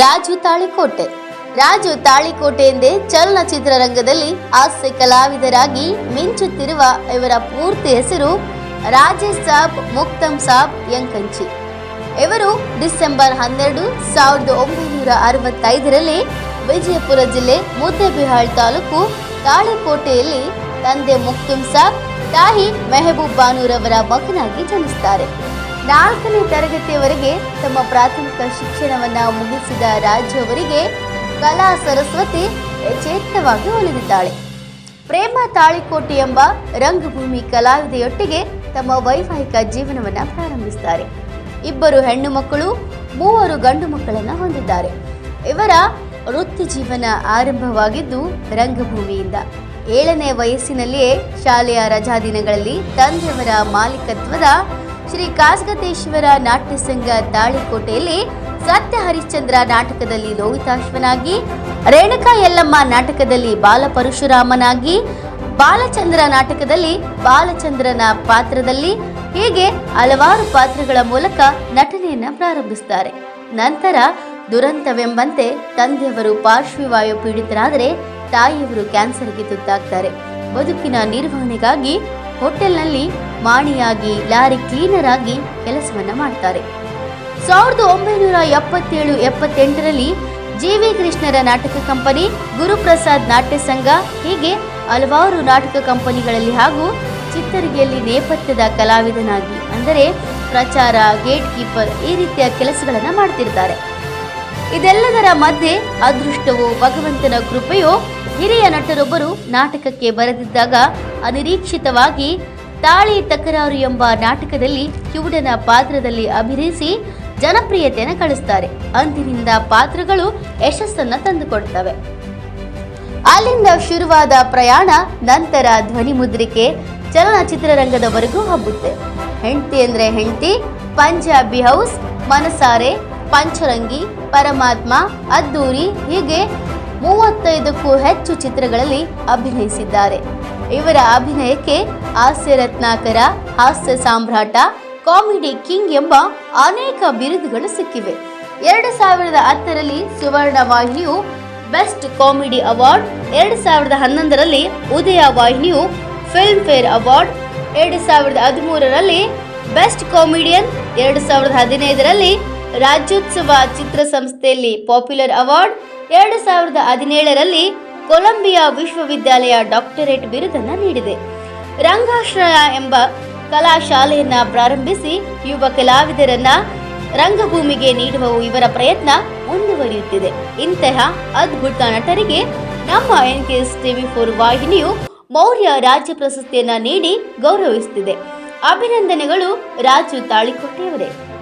ರಾಜು ತಾಳಿಕೋಟೆ. ರಾಜು ತಾಳಿಕೋಟೆ ಎಂದೇ ಚಲನಚಿತ್ರರಂಗದಲ್ಲಿ ಹಾಸ್ಯ ಕಲಾವಿದರಾಗಿ ಮಿಂಚುತ್ತಿರುವ ಇವರ ಪೂರ್ತಿ ಹೆಸರು ರಾಜೇಶ್ ಸಾಬ್ ಮುಕ್ತಮ್ ಸಾಬ್ ಯಂಕಂಚಿ ಇವರು ಡಿಸೆಂಬರ್ ಹನ್ನೆರಡು ಸಾವಿರದ ಒಂಬೈನೂರ ಅರವತ್ತೈದರಲ್ಲಿ ವಿಜಯಪುರ ಜಿಲ್ಲೆ ಮುದ್ದೇಬಿಹಾಳ್ ತಾಲೂಕು ತಾಳಿಕೋಟೆಯಲ್ಲಿ ತಂದೆ ಮುಕ್ತುಮ್ ಸಾಬ್, ತಾಯಿ ಮೆಹಬೂಬ್ ಬಾನೂರವರ ಮಗನಾಗಿ ಜನಿಸ್ತಾರೆ. ನಾಲ್ಕನೇ ತರಗತಿಯವರೆಗೆ ತಮ್ಮ ಪ್ರಾಥಮಿಕ ಶಿಕ್ಷಣವನ್ನು ಮುಗಿಸಿದ ರಾಜ್ಯವರಿಗೆ ಕಲಾ ಸರಸ್ವತಿ ಯಥೇಚ್ಛವಾಗಿ ಒಲಿದಿದ್ದಾಳೆ. ಪ್ರೇಮ ತಾಳಿಕೋಟೆ ಎಂಬ ರಂಗಭೂಮಿ ಕಲಾವಿದೆಯೊಟ್ಟಿಗೆ ತಮ್ಮ ವೈವಾಹಿಕ ಜೀವನವನ್ನು ಪ್ರಾರಂಭಿಸುತ್ತಾರೆ. ಇಬ್ಬರು ಹೆಣ್ಣು ಮಕ್ಕಳು, ಮೂವರು ಗಂಡು ಮಕ್ಕಳನ್ನು ಹೊಂದಿದ್ದಾರೆ. ಇವರ ವೃತ್ತಿ ಜೀವನ ಆರಂಭವಾಗಿದ್ದು ರಂಗಭೂಮಿಯಿಂದ. ಏಳನೇ ವಯಸ್ಸಿನಲ್ಲಿಯೇ ಶಾಲೆಯ ರಜಾ ದಿನಗಳಲ್ಲಿ ತಂದೆಯವರ ಮಾಲೀಕತ್ವದ ಶ್ರೀ ಕಾಸಗತೇಶ್ವರ ನಾಟ್ಯ ಸಂಘ ತಾಳಿಕೋಟೆಯಲ್ಲಿ ಸತ್ಯ ಹರಿಶ್ಚಂದ್ರ ನಾಟಕದಲ್ಲಿ ಲೋಹಿತಾಶ್ವನಾಗಿ, ರೇಣುಕಾ ಯಲ್ಲಮ್ಮ ನಾಟಕದಲ್ಲಿ ಬಾಲಪರಶುರಾಮನಾಗಿ, ಬಾಲಚಂದ್ರ ನಾಟಕದಲ್ಲಿ ಬಾಲಚಂದ್ರನ ಪಾತ್ರದಲ್ಲಿ ಹೀಗೆ ಹಲವಾರು ಪಾತ್ರಗಳ ಮೂಲಕ ನಟನೆಯನ್ನು ಪ್ರಾರಂಭಿಸುತ್ತಾರೆ ನಂತರ ದುರಂತವೆಂಬಂತೆ ತಂದೆಯವರು ಪಾರ್ಶ್ವವಾಯು ಪೀಡಿತರಾದರೆ ತಾಯಿಯವರು ಕ್ಯಾನ್ಸರ್ಗೆ ತುತ್ತಾಗ್ತಾರೆ. ಬದುಕಿನ ನಿರ್ವಹಣೆಗಾಗಿ ಹೋಟೆಲ್ನಲ್ಲಿ ಮಾಣಿಯಾಗಿ ಲಾರಿ ಕ್ಲೀನರ್ ಆಗಿ ಕೆಲಸವನ್ನ ಮಾಡ್ತಾರೆ. ಸಾವಿರದ ಒಂಬೈನೂರ ಎಪ್ಪತ್ತೇಳು ಎಪ್ಪತ್ತೆಂಟರಲ್ಲಿ ಜಿ ವಿ ಕೃಷ್ಣರ ನಾಟಕ ಕಂಪನಿ, ಗುರುಪ್ರಸಾದ್ ನಾಟ್ಯ ಸಂಘ, ಹೀಗೆ ಹಲವಾರು ನಾಟಕ ಕಂಪನಿಗಳಲ್ಲಿ ಹಾಗೂ ಚಿತ್ತರಿಗೆಯಲ್ಲಿ ನೇಪಥ್ಯದ ಕಲಾವಿದನಾಗಿ, ಅಂದರೆ ಪ್ರಚಾರ, ಗೇಟ್ ಕೀಪರ್ ಈ ರೀತಿಯ ಕೆಲಸಗಳನ್ನು ಮಾಡ್ತಿರ್ತಾರೆ. ಇದೆಲ್ಲದರ ಮಧ್ಯೆ ಅದೃಷ್ಟವು ಭಗವಂತನ ಕೃಪೆಯೋ ಹಿರಿಯ ನಟರೊಬ್ಬರು ನಾಟಕಕ್ಕೆ ಬರೆದಿದ್ದಾಗ ಅನಿರೀಕ್ಷಿತವಾಗಿ ತಾಳಿ ತಕರಾರು ಎಂಬ ನಾಟಕದಲ್ಲಿ ಕಿವುಡನ ಪಾತ್ರದಲ್ಲಿ ಅಭಿನಯಿಸಿ ಜನಪ್ರಿಯತೆಯನ್ನು ಕಳಿಸ್ತಾರೆ ಅಂದಿನಿಂದ ಪಾತ್ರಗಳು ಯಶಸ್ಸನ್ನು ತಂದುಕೊಡ್ತವೆ ಅಲ್ಲಿಂದ ಶುರುವಾದ ಪ್ರಯಾಣ, ನಂತರ ಧ್ವನಿ ಮುದ್ರಿಕೆ ಚಲನಚಿತ್ರರಂಗದವರೆಗೂ ಹಬ್ಬುತ್ತೆ. ಹೆಂಡತಿ ಅಂದ್ರೆ ಹೆಂಡತಿ, ಪಂಜಾಬಿ ಹೌಸ್, ಮನಸಾರೆ, ಪಂಚರಂಗಿ, ಪರಮಾತ್ಮ, ಅದ್ದೂರಿ, ಹೀಗೆ ಮೂವತ್ತೈದಕ್ಕೂ ಹೆಚ್ಚು ಚಿತ್ರಗಳಲ್ಲಿ ಅಭಿನಯಿಸಿದ್ದಾರೆ. ಇವರ ಅಭಿನಯಕ್ಕೆ ಹಾಸ್ಯ ರತ್ನಾಕರ, ಹಾಸ್ಯ ಸಾಮ್ರಾಟ, ಕಾಮಿಡಿ ಕಿಂಗ್ ಎಂಬ ಅನೇಕ ಬಿರುದುಗಳು ಸಿಕ್ಕಿವೆ. ಎರಡು ಸಾವಿರದ ಹತ್ತರಲ್ಲಿ ಸುವರ್ಣ ವಾಹಿನಿಯು ಬೆಸ್ಟ್ ಕಾಮಿಡಿ ಅವಾರ್ಡ್, ಎರಡು ಸಾವಿರದ ಹನ್ನೊಂದರಲ್ಲಿ ಉದಯ ವಾಹಿನಿಯು ಫಿಲ್ಮ್ ಫೇರ್ ಅವಾರ್ಡ್, ಎರಡು ಸಾವಿರದ ಹದಿಮೂರರಲ್ಲಿ ಬೆಸ್ಟ್ ಕಾಮಿಡಿಯನ್, ಎರಡು ಸಾವಿರದ ಹದಿನೈದರಲ್ಲಿ ರಾಜ್ಯೋತ್ಸವ ಚಿತ್ರಸಂಸ್ಥೆಯಲ್ಲಿ ಪಾಪ್ಯುಲರ್ ಅವಾರ್ಡ್ ಎರಡು ಸಾವಿರದ ಹದಿನೇಳರಲ್ಲಿ ಕೊಲಂಬಿಯಾ ವಿಶ್ವವಿದ್ಯಾಲಯ ಡಾಕ್ಟರೇಟ್ ಬಿರುದನ್ನು ನೀಡಿದೆ. ರಂಗಾಶ್ರಯ ಎಂಬ ಕಲಾ ಶಾಲೆಯನ್ನ ಪ್ರಾರಂಭಿಸಿ ಯುವ ಕಲಾವಿದರನ್ನ ರಂಗಭೂಮಿಗೆ ನೀಡುವ ಇವರ ಪ್ರಯತ್ನ ಮುಂದುವರಿಯುತ್ತಿದೆ. ಇಂತಹ ಅದ್ಭುತ ನಟರಿಗೆ ನಮ್ಮ N K S TV four ವಾಹಿನಿಯು Maurya ರಾಜ್ಯ ಪ್ರಶಸ್ತಿಯನ್ನ ನೀಡಿ ಗೌರವಿಸುತ್ತಿದೆ. ಅಭಿನಂದನೆಗಳು ರಾಜು ತಾಳಿಕೊಟ್ಟೆಯವರೇ